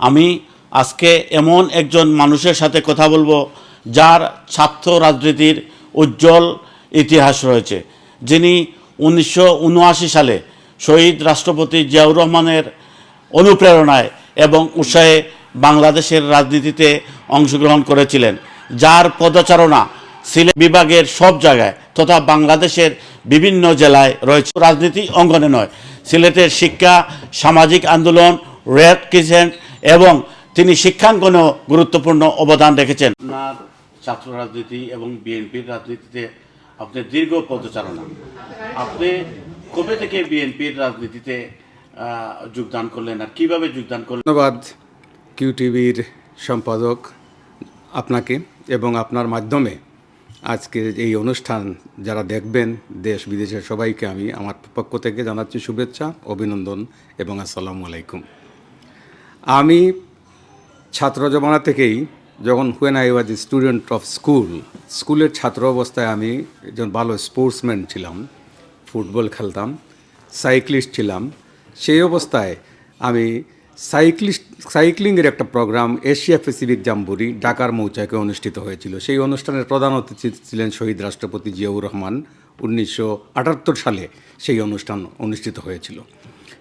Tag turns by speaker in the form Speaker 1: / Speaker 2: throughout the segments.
Speaker 1: আমি আজকে এমন একজন মানুষের সাথে কথা বলব যার ছাত্র রাজনীতির উজ্জ্বল ইতিহাস রয়েছে। যিনি উনিশশো উনআশি সালে শহীদ রাষ্ট্রপতি জিয়াউর রহমানের অনুপ্রেরণায় এবং উৎসাহে বাংলাদেশের রাজনীতিতে অংশগ্রহণ করেছিলেন, যার পদচারণা সিলেট বিভাগের সব জায়গায় তথা বাংলাদেশের বিভিন্ন জেলায় রয়েছে। রাজনীতি অঙ্গনে নয়, সিলেটের শিক্ষা, সামাজিক আন্দোলন, রেড ক্রিসেন্ট এবং তিনি শিক্ষাঙ্গনেও গুরুত্বপূর্ণ অবদান রেখেছেন। আপনার ছাত্র রাজনীতি এবং বিএনপির রাজনীতিতে আপনি দীর্ঘ পদচারণা। আপনি কবে থেকে বিএনপির রাজনীতিতে যোগদান করলেন আর কীভাবে যোগদান করলেন?
Speaker 2: ধন্যবাদ কিউ টিভির সম্পাদক আপনাকে এবং আপনার মাধ্যমে আজকে এই অনুষ্ঠান যারা দেখবেন দেশ বিদেশের সবাইকে আমি আমার পক্ষ থেকে জানাচ্ছি শুভেচ্ছা অভিনন্দন এবং আসসালামু আলাইকুম। আমি ছাত্র জমানা থেকেই যখন when I was student of school স্কুলের ছাত্র অবস্থায় আমি একজন ভালো স্পোর্টসম্যান ছিলাম, ফুটবল খেলতাম সাইক্লিস্ট ছিলাম। সেই অবস্থায় আমি সাইক্লিস্ট সাইক্লিংয়ের একটা প্রোগ্রাম এশিয়া প্যাসিফিক জাম্বুরি ঢাকার মৌচাকে অনুষ্ঠিত হয়েছিল। সেই অনুষ্ঠানের প্রধান অতিথি ছিলেন শহীদ রাষ্ট্রপতি জিয়াউর রহমান। উনিশশো আটাত্তর সালে সেই অনুষ্ঠান অনুষ্ঠিত হয়েছিল।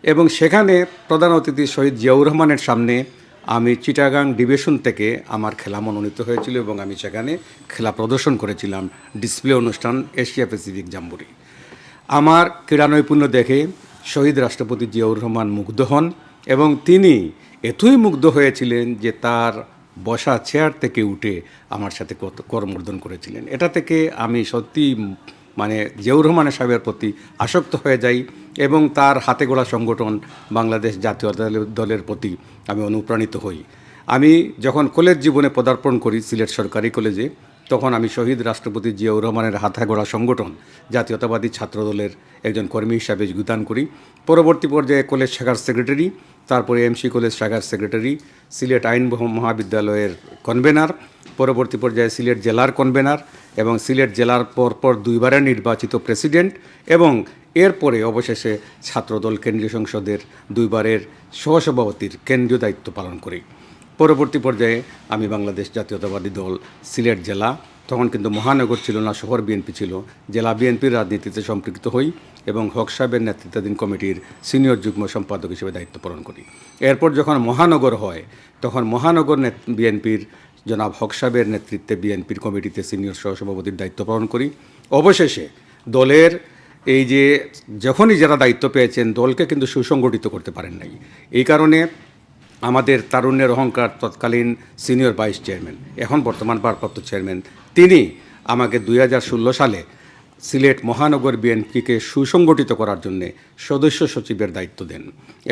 Speaker 2: এবং সেখানে প্রধান অতিথি শহীদ জিয়াউর রহমানের সামনে আমি চিটাগাং ডিভিশন থেকে আমার খেলা মনোনীত হয়েছিল এবং আমি সেখানে খেলা প্রদর্শন করেছিলাম, ডিসপ্লে অনুষ্ঠান এশিয়া প্যাসিফিক জাম্বুরি। আমার ক্রীড়া নৈপুণ্য দেখে শহীদ রাষ্ট্রপতি জিয়াউর রহমান মুগ্ধ হন এবং তিনি এতই মুগ্ধ হয়েছিলেন যে তার বসা চেয়ার থেকে উঠে আমার সাথে করমর্দন করেছিলেন। এটা থেকে আমি সত্যি মানে জিয়াউর রহমানের সাহেবের প্রতি আসক্ত হয়ে যাই এবং তার হাতে গোড়া সংগঠন বাংলাদেশ জাতীয় দলের- দলের প্রতি আমি অনুপ্রাণিত হই। আমি যখন কলেজ জীবনে পদার্পণ করি সিলেট সরকারি কলেজে, তখন আমি শহীদ রাষ্ট্রপতি জিয়াউর রহমানের হাতে গড়া সংগঠন জাতীয়তাবাদী ছাত্রদলের একজন কর্মী হিসাবে যোগদান করি। পরবর্তী পর্যায়ে কলেজ শাখার সেক্রেটারি, তারপরে এমসি কলেজ শাখার সেক্রেটারি, সিলেট আইন মহাবিদ্যালয়ের কনভেনার পরবর্তী পর্যায়ে সিলেট জেলার কনভেনার এবং সিলেট জেলার পরপর দুইবারের নির্বাচিত প্রেসিডেন্ট এবং এরপরে অবশেষে ছাত্রদল কেন্দ্রীয় সংসদের দুইবারের সহসভাপতির কেন্দ্রীয় দায়িত্ব পালন করি। পরবর্তী পর্যায়ে আমি বাংলাদেশ জাতীয়তাবাদী দল সিলেট জেলা। তখন কিন্তু মহানগর ছিল না, শহর বিএনপি ছিল। জেলা বিএনপির রাজনীতিতে সম্পৃক্ত হই এবং হক সাহেবের নেতৃত্বাধীন কমিটির সিনিয়র যুগ্ম সম্পাদক হিসেবে দায়িত্ব পালন করি। এরপর যখন মহানগর হয়, তখন মহানগর বিএনপির জনাব হক সাহেবের নেতৃত্বে বিএনপির কমিটিতে সিনিয়র সহসভাপতির দায়িত্ব পালন করি। অবশেষে দলের এই যে যখনই যারা দায়িত্ব পেয়েছেন, দলকে কিন্তু সুসংগঠিত করতে পারেন নাই। এই কারণে আমাদের তারুণ্যের অহংকার তৎকালীন সিনিয়র ভাইস চেয়ারম্যান, এখন বর্তমান ভারপ্রাপ্ত চেয়ারম্যান, তিনি আমাকে দুই ষোলো সালে সিলেট মহানগর বিএনপিকে সুসংগঠিত করার জন্যে সদস্য সচিবের দায়িত্ব দেন।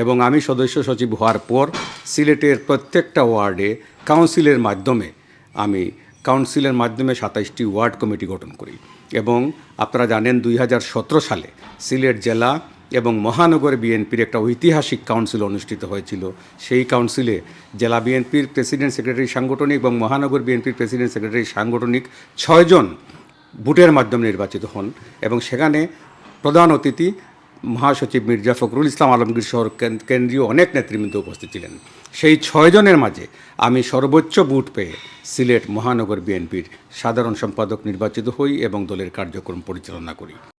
Speaker 2: এবং আমি সদস্য সচিব হওয়ার পর সিলেটের প্রত্যেকটা ওয়ার্ডে কাউন্সিলের মাধ্যমে আমি কাউন্সিলের মাধ্যমে সাতাইশটি ওয়ার্ড কমিটি গঠন করি এবং আপনারা জানেন দুই হাজার সতেরো সালে সিলেট জেলা এবং মহানগর বিএনপির একটা ঐতিহাসিক কাউন্সিল অনুষ্ঠিত হয়েছিল। সেই কাউন্সিলে জেলা বিএনপির প্রেসিডেন্ট সেক্রেটারি সাংগঠনিক এবং মহানগর বিএনপির প্রেসিডেন্ট সেক্রেটারি সাংগঠনিক ছয়জন ভোটের মাধ্যমে নির্বাচিত হন এবং সেখানে প্রধান অতিথি মহাসচিব মির্জা ফখরুল ইসলাম আলমগীর সহ কেন্দ্রীয় অনেক নেতৃবৃন্দ উপস্থিত ছিলেন। সেই ছয়জনের মাঝে আমি সর্বোচ্চ বুট পেয়ে সিলেট মহানগর বিএনপির সাধারণ সম্পাদক নির্বাচিত হই এবং দলের কার্যক্রম পরিচালনা করি।